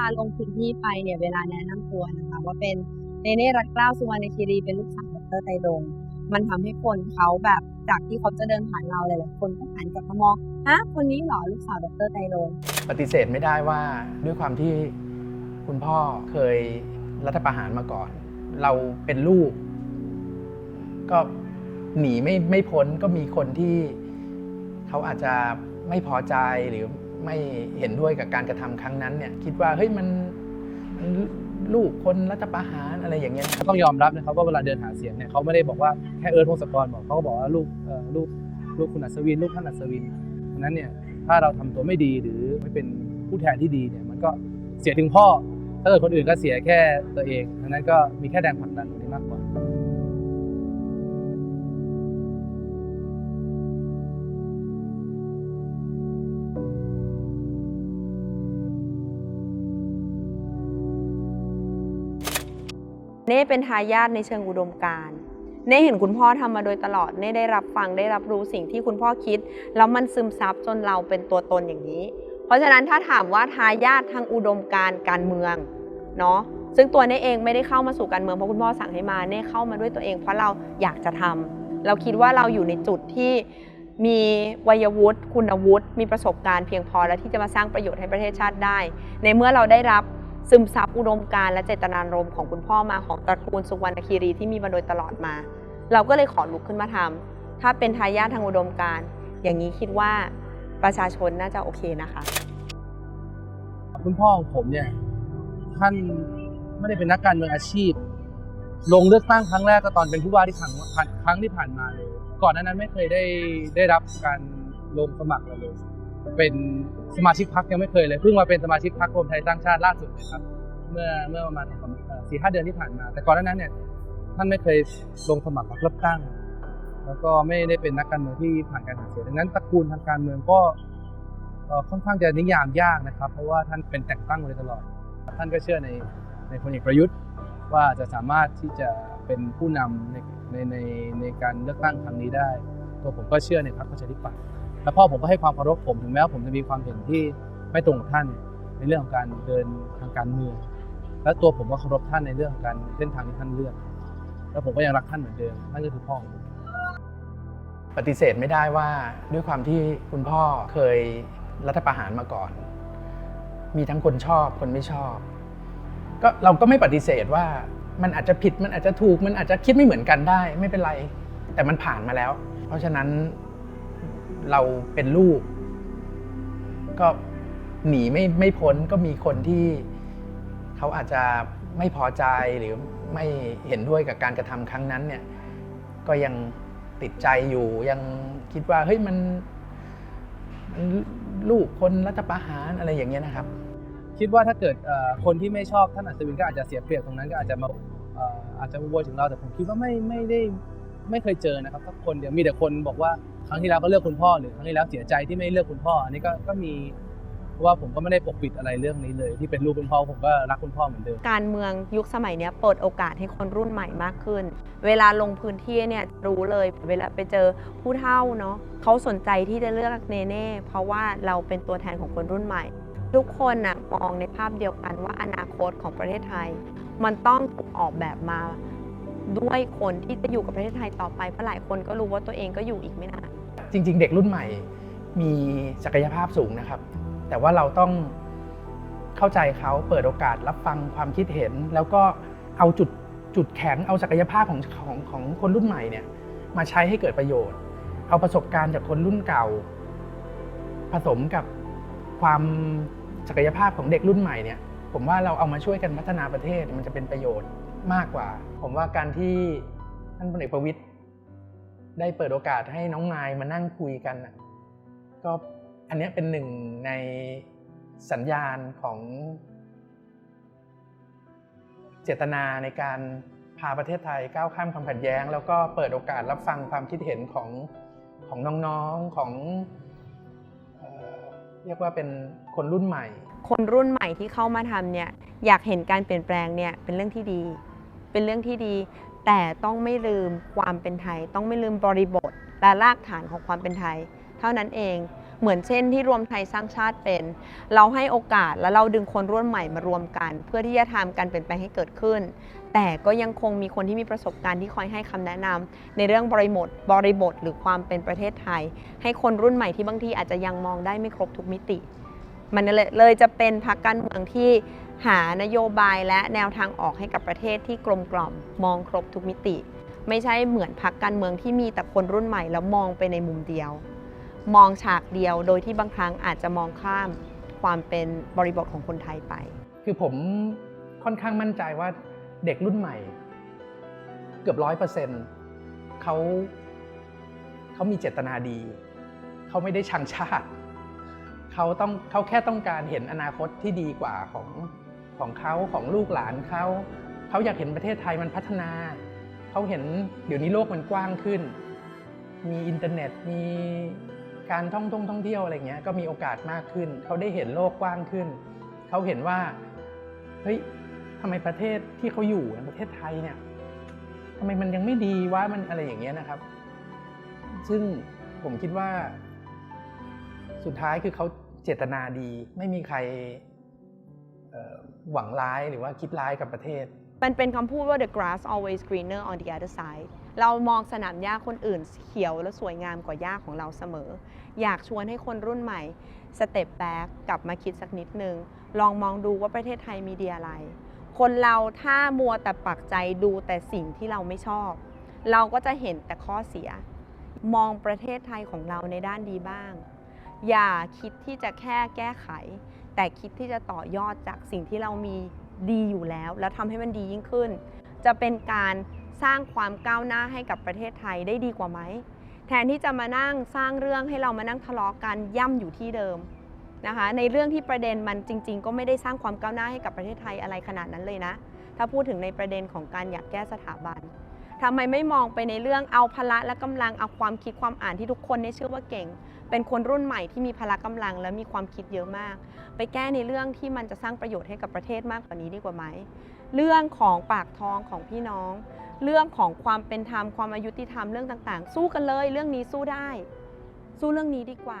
ลาลงพื้นที่ไปเนี่ยเวลาแนะนำตัวนะคะว่าเป็นเนเน่รัตเกล้าสุวรรณคีรีเป็นลูกสาวดรไตรรงมันทำให้คนเขาแบบจากที่เขาจะเดินผ่านเราหลายๆคนก็หันกลับมามองฮะคนนี้เหรอลูกสาวดรไตรรงปฏิเสธไม่ได้ว่าด้วยความที่คุณพ่อเคยรัฐประหารมาก่อน เราเป็นลูก ก็หนีไม่ไม่พ้นก็มีคนที่เขาอาจจะไม่พอใจหรือ ไม่เห็นด้วยกับการกระทำครั้งนั้นเนี่ยคิดว่าเฮ้ยมันลูกคนรัฐประหารอะไรอย่างเงี้ยต้องยอมรับนะครับว่าเวลาเดินหาเสียงเนี่ยเขาไม่ได้บอกว่าแค่เอิร์ธพงศกรบอกเขาก็บอกว่าลูกเอ่อลูกลูกคุณอัศวินลูกท่านอัศวินดังนั้นเนี่ยถ้าเราทำตัวไม่ดีหรือไม่เป็นผู้แทนที่ดีเนี่ยมันก็เสียถึงพ่อถ้าเกิดคนอื่นก็เสียแค่ตัวเองดังนั้นก็มีแค่แรงผลักดันตรงนี้มากกว่า เน่เป็นทายาทในเชิงอุดมการณ์เน่เห็นคุณพ่อทำมาโดยตลอดเน่ได้รับฟังได้รับรู้สิ่งที่คุณพ่อคิด แล้วมันซึมซับจนเราเป็นตัวตนอย่างนี้ เพราะฉะนั้นถ้าถามว่าทายาททางอุดมการณ์การเมืองเนาะซึ่งตัวเน่เองไม่ได้เข้ามาสู่การเมืองเพราะคุณพ่อสั่งให้มาเน่เข้ามาด้วยตัวเองเพราะเราอยากจะทำเราคิดว่าเราอยู่ในจุดที่มีวัยวุฒิคุณวุฒิมีประสบการณ์เพียงพอแล้วที่จะมาสร้างประโยชน์ให้ประเทศชาติได้ ในเมื่อเราได้รับ ซึมซับอุดมการณ์และเจตนารมณ์ของคุณพ่อมาของตระกูลสุวรรณคีรีที่มีมาโดยตลอดมา เราก็เลยขอลุกขึ้นมาทำถ้าเป็นทายาททางอุดมการณ์อย่างนี้คิดว่าประชาชนน่าจะโอเคนะคะ คุณพ่อของผมเนี่ยท่านไม่ได้เป็นนักการเมืองอาชีพ ลงเลือกตั้งครั้งแรกก็ตอนเป็นผู้ว่าที่ครั้งครั้งที่ผ่านมาเลยก่อนหน้านั้นไม่เคยได้ได้รับการลงสมัครเลย เป็นสมาชิกพรรคยังไม่เคยเลยเพิ่งมาเป็นสมาชิกพรรครวมไทยสร้างชาติล่าสุดเลยครับ เมื่อเมื่อประมาณสี่ห้าเดือนที่ผ่านมา แต่ก่อนหน้านั้นเนี่ยท่านไม่เคยลงสมัครรับเลือกตั้ง แล้วก็ไม่ได้เป็นนักการเมืองที่ผ่านการหาเสียงดังนั้นตระกูลทางการเมืองก็ค่อนข้างจะนิยามยากนะครับ เพราะว่าท่านเป็นแต่งตั้งมาโดยตลอด ท่านก็เชื่อในในพลเอกประยุทธ์ว่าจะสามารถที่จะเป็นผู้นำในในในในการเลือกตั้งครั้งนี้ได้ ตัวผมก็เชื่อในพรรคประชาธิปัตย์ และพ่อผมก็ให้ความเคารพผมถึงแม้ว่าผมจะมีความเห็นที่ไม่ตรงกับท่านในเรื่องของการเดินทางการเมือง และตัวผมก็เคารพท่านในเรื่องของการเส้นทางที่ท่านเลือก แล้วผมก็ยังรักท่านเหมือนเดิมนั่นก็คือพ่อของผมปฏิเสธไม่ได้ว่าด้วยความที่คุณพ่อเคยรัฐประหารมาก่อน มีทั้งคนชอบคนไม่ชอบ ก็เราก็ไม่ปฏิเสธว่ามันอาจจะผิดมันอาจจะถูกมันอาจจะคิดไม่เหมือนกันได้ ไม่เป็นไร แต่มันผ่านมาแล้ว เพราะฉะนั้น เราเป็นลูก ก็หนีไม่ไม่พ้นก็มีคนที่เขาอาจจะไม่พอใจหรือไม่เห็นด้วยกับการกระทำครั้งนั้น เนี่ย ก็ยังติดใจอยู่ยังคิดว่าเฮ้ยมันมันลูกคนรัฐประหารอะไรอย่างเงี้ยนะครับ คิดว่าถ้าเกิดคนที่ไม่ชอบท่านอัศวินก็อาจจะเสียเปรียบตรงนั้นก็อาจจะมาอาจจะโวยถึงเราแต่ผมคิดว่าไม่ไม่ได้ไม่เคยเจอนะครับสักคนเดียวมีแต่คนบอกว่า ครั้งที่แล้วก็เลือกคุณพ่อหรือครั้งที่แล้วเสียใจที่ไม่เลือกคุณพ่อ อันนี้ก็ก็มีเพราะว่าผมก็ไม่ได้ปกปิดอะไรเรื่องนี้เลย ที่เป็นลูกคุณพ่อผมก็รักคุณพ่อเหมือนเดิม การเมืองยุคสมัยเนี้ยเปิดโอกาสให้คนรุ่นใหม่มากขึ้น เวลาลงพื้นที่เนี่ยรู้เลยเวลาไปเจอผู้เฒ่าเนาะเขาสนใจที่จะเลือกเนเน่เพราะว่าเราเป็นตัวแทนของคนรุ่นใหม่ ทุกคนน่ะมองในภาพเดียวกันว่าอนาคตของประเทศไทย มันต้องถูกออกแบบมาด้วยคนที่จะอยู่กับประเทศไทยต่อไปเพราะหลายคนก็รู้ว่าตัวเองก็อยู่อีกไม่นาน จริง ๆ เด็กรุ่นใหม่มีศักยภาพสูงนะครับ แต่ว่าเราต้องเข้าใจเขาเปิดโอกาสรับฟังความคิดเห็น แล้วก็เอาจุดจุดแข็งเอาศักยภาพของของของคนรุ่นใหม่เนี่ยมาใช้ให้เกิดประโยชน์ เอาประสบการณ์จากคนรุ่นเก่า ผสมกับความศักยภาพของเด็กรุ่นใหม่เนี่ยผมว่าเราเอามาช่วยกันพัฒนาประเทศมันจะเป็นประโยชน์มากกว่า ผมว่าการที่ท่านพลเอกประวิตย ได้เปิดโอกาสให้น้องนายมานั่งคุยกันนะก็อันนี้เป็นหนึ่งในสัญญาณของ เจตนาในการพาประเทศไทยก้าวข้ามความขัดแย้ง แล้วก็เปิดโอกาสรับฟังความคิดเห็นของของน้องๆของเรียกว่าเป็นคนรุ่นใหม่ คนรุ่นใหม่ที่เข้ามาทำเนี่ยอยากเห็นการเปลี่ยนแปลงเนี่ยเป็นเรื่องที่ดี เป็นเรื่องที่ดี แต่ต้องไม่ลืมความเป็นไทย ต้องไม่ลืมบริบทและรากฐานของความเป็นไทย เท่านั้นเองเหมือนเช่นที่รวมไทยสร้างชาติเป็น เราให้โอกาสแล้วเราดึงคนรุ่นใหม่มารวมกัน เพื่อที่จะทำการเปลี่ยนแปลงให้เกิดขึ้น แต่ก็ยังคงมีคนที่มีประสบการณ์ที่คอยให้คำแนะนำในเรื่องบริบทบริบทหรือความเป็นประเทศไทย ให้คนรุ่นใหม่ที่บางทีอาจจะยังมองได้ไม่ครบทุกมิติ มันเลยเลยจะเป็นพรรคการเมืองที่ หานโยบายและแนวทางออกให้กับประเทศที่กลมกล่อมมองครบทุกมิติ ไม่ใช่เหมือนพรรคการเมืองที่มีแต่คนรุ่นใหม่แล้วมองไปในมุมเดียว มองฉากเดียวโดยที่บางครั้งอาจจะมองข้ามความเป็นบริบทของคนไทยไป คือผมค่อนข้างมั่นใจว่าเด็กรุ่นใหม่ เกือบร้อยเปอร์เซ็นต์เขาเขามีเจตนาดี เขาไม่ได้ชังชาติ เขาต้องเขาแค่ต้องการเห็นอนาคตที่ดีกว่าของ ของเขาของลูกหลานเขาเขาอยากเห็นประเทศไทยมันพัฒนา เขาเห็นเดี๋ยวนี้โลกมันกว้างขึ้น มีอินเทอร์เน็ตมีการท่องท่องท่องเที่ยวอะไรเงี้ยก็มีโอกาสมากขึ้น เขาได้เห็นโลกกว้างขึ้น เขาเห็นว่าเฮ้ยทำไมประเทศที่เขาอยู่ประเทศไทยเนี่ยทำไมมันยังไม่ดีว่ามันอะไรอย่างเงี้ยนะครับ ซึ่งผมคิดว่า สุดท้ายคือเขาเจตนาดี ไม่มีใคร หวังร้ายหรือว่าคิดร้ายกับประเทศ มันเป็นคำพูดว่า the grass always greener on the other side เรามองสนามหญ้าคนอื่นเขียวและสวยงามกว่าหญ้าของเราเสมอ อยากชวนให้คนรุ่นใหม่สเต็ปแบ็กกลับมาคิดสักนิดนึง ลองมองดูว่าประเทศไทยมีดีอะไร คนเราถ้ามัวแต่ปักใจดูแต่สิ่งที่เราไม่ชอบ เราก็จะเห็นแต่ข้อเสีย มองประเทศไทยของเราในด้านดีบ้าง อย่าคิดที่จะแค่แก้ไขแต่คิดที่จะต่อยอดจากสิ่งที่เรามีดีอยู่แล้ว แล้วทำให้มันดียิ่งขึ้น จะเป็นการสร้างความก้าวหน้าให้กับประเทศไทยได้ดีกว่าไหม แทนที่จะมานั่งสร้างเรื่องให้เรามานั่งทะเลาะกันย่ำอยู่ที่เดิมนะคะในเรื่องที่ประเด็นมันจริง ๆ ก็ไม่ได้สร้างความก้าวหน้าให้กับประเทศไทยอะไรขนาดนั้นเลยนะ ถ้าพูดถึงในประเด็นของการอยากแก้สถาบันทำไมไม่มองไปในเรื่องเอาพละและกำลังเอาความคิดความอ่านที่ทุกคนเนี่ยเชื่อว่าเก่ง เป็นคนรุ่นใหม่ที่มีพละกำลัง และมีความคิดเยอะมาก ไปแก้ในเรื่องที่มันจะสร้างประโยชน์ให้กับประเทศมากกว่านี้ดีกว่าไหม เรื่องของปากท้องของพี่น้อง เรื่องของความเป็นธรรมความอายุติธรรมเรื่องต่าง ๆ สู้กันเลย เรื่องนี้สู้ได้ สู้เรื่องนี้ดีกว่า